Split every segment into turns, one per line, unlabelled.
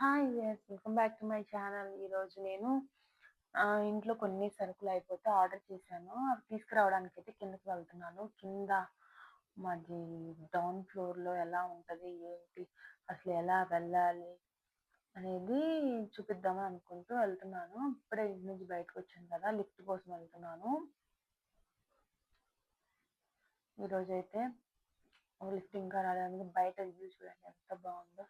Hi yes. Welcome back to my channel. ఈరోజు నేను ఇంట్లో కొన్ని సరుకులు అయిపోతే ఆర్డర్ చేశాను. అవి తీసుకురావడానికి అయితే కిందకి వెళ్తున్నాను. కింద మాది డౌన్ ఫ్లోర్‌లో ఎలా ఉంటుంది ఏంటి? అసలు ఎలా వెళ్ళాలి? అనేది చూపిద్దామని అనుకుంటూ వెళ్తున్నాను. ఇప్పుడే ఇంటి నుంచి బయటకొచ్చాను కదా! లిఫ్ట్ కోసం వెళ్తున్నాను. ఈరోజైతే లిఫ్ట్ ఇంకా రాలేదు. బయట వ్యూ చూడండి ఎంత బాగుందో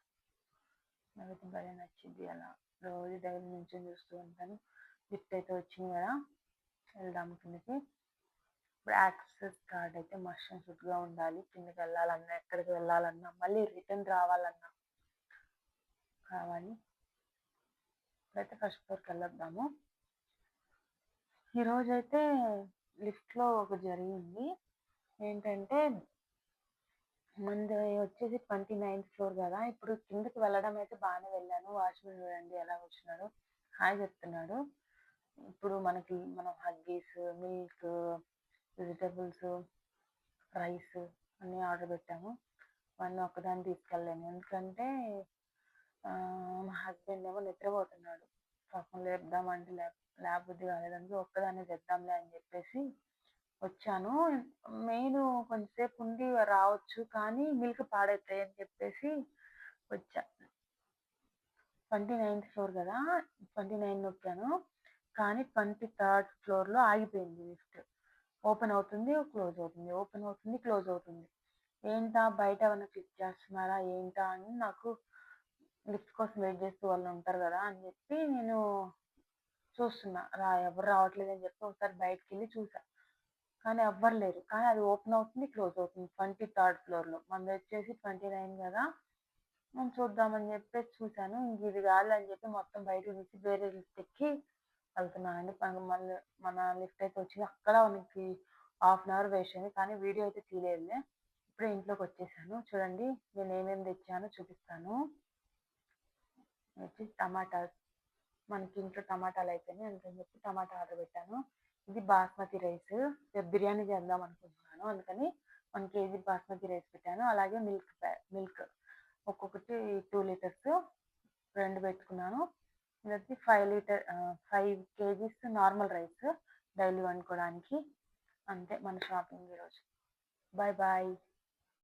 నాకైతే భలే నచ్చింది అలా. రోజు దగ్గర నుంచి చూస్తూ ఉంటాను. లిఫ్ట్ అయితే వచ్చింది కదా! వెళ్దాం కిందకి. ఇప్పుడు యాక్సెస్ కార్డ్ అయితే మస్ట్ అండ్ షుడ్‌గా ఉండాలి. కిందకి వెళ్ళాలన్నా, ఎక్కడికి వెళ్ళాలన్నా, మళ్ళీ రిటర్న్ రావాలన్నా కావాలి. ఇప్పుడైతే ఫస్ట్ ఫ్లోర్‌కి వెళ్ళొద్దాము. ఈరోజైతే లిఫ్ట్‌లో ఒక జరిగింది. ఏంటంటే ముందు వచ్చేసి 29థ్ ఫ్లోర్ కదా! ఇప్పుడు కిందకి వెళ్ళడం అయితే బాగానే వెళ్ళాను. వాచ్‌మెన్ చూడండి ఎలా వచ్చినాడు హాయ్ చెప్తున్నాడు. ఇప్పుడు మనకి మనం హగ్గీస్, మిల్క్, వెజిటబుల్స్, రైస్ అన్నీ ఆర్డర్ పెట్టాము. వాడిని ఒక్కదాన్ని తీసుకెళ్ళాను ఎందుకంటే మా హస్బెండ్ ఏమో నిద్రపోతున్నాడు. పాపం లేపుదామంటే లేప లేకపోతే కాలేదని ఒక్కదాన్నే తెద్దాంలే అని చెప్పేసి వచ్చాను. మెయిన్ కొంచెంసేపు ఉండి రావచ్చు. కానీ మిల్క్ పాడైతాయి అని చెప్పేసి వచ్చా. 29థ్ ఫ్లోర్ కదా! 29 నొక్కాను. కానీ 23థ్ ఫ్లోర్‌లో ఆగిపోయింది లిఫ్ట్. ఓపెన్ అవుతుంది, క్లోజ్ అవుతుంది. ఓపెన్ అవుతుంది, క్లోజ్ అవుతుంది. ఏంటా బయట ఏమైనా క్లిక్ చేస్తున్నారా? ఏంటా అని నాకు లిఫ్ట్ కోసం వెయిట్ చేస్తూ వాళ్ళు ఉంటారు కదా! అని చెప్పి నేను చూస్తున్నా. రా ఎవరు రావట్లేదు అని చెప్పి ఒకసారి బయటికెళ్ళి చూసా. కానీ ఎవ్వరు లేరు. కానీ అది ఓపెన్ అవుతుంది, క్లోజ్ అవుతుంది. 23థ్ ఫ్లోర్‌లో. మనది వచ్చేసి 29 కదా! నేను చూద్దామని చెప్పేసి చూశాను ఇంక ఇది కాదని అని చెప్పి మొత్తం బయటకు తీసి వేరే లిఫ్ట్ ఎక్కి వెళ్తున్నానండి. మళ్ళీ మన లిఫ్ట్ అయితే వచ్చింది. అక్కడ మనకి హాఫ్ అన్ అవర్ వేస్ట్ అయింది. కానీ వీడియో అయితే తీయలేదులే. ఇప్పుడు ఇంట్లోకి వచ్చేసాను. చూడండి నేను ఏమేమి తెచ్చానో చూపిస్తాను. వచ్చి టమాటా మనకి ఇంట్లో టమాటాలు అయిపోయినాయి. అందుకని చెప్పి టమాటా ఆర్డర్ పెట్టాను. ఇది బాస్మతి రైస్. రేపు బిర్యానీ చేద్దాం అనుకుంటున్నాను. అందుకని వన్ కేజీ బాస్మతి రైస్ పెట్టాను. అలాగే మిల్క్ మిల్క్ ఒక్కొక్కటి టూ లీటర్స్ రెండు పెట్టుకున్నాను. ఇదొచ్చి five litre five KGs normal rice daily వండుకోవడానికి. అంతే మన షాపింగ్ ఈరోజు. Bye bye.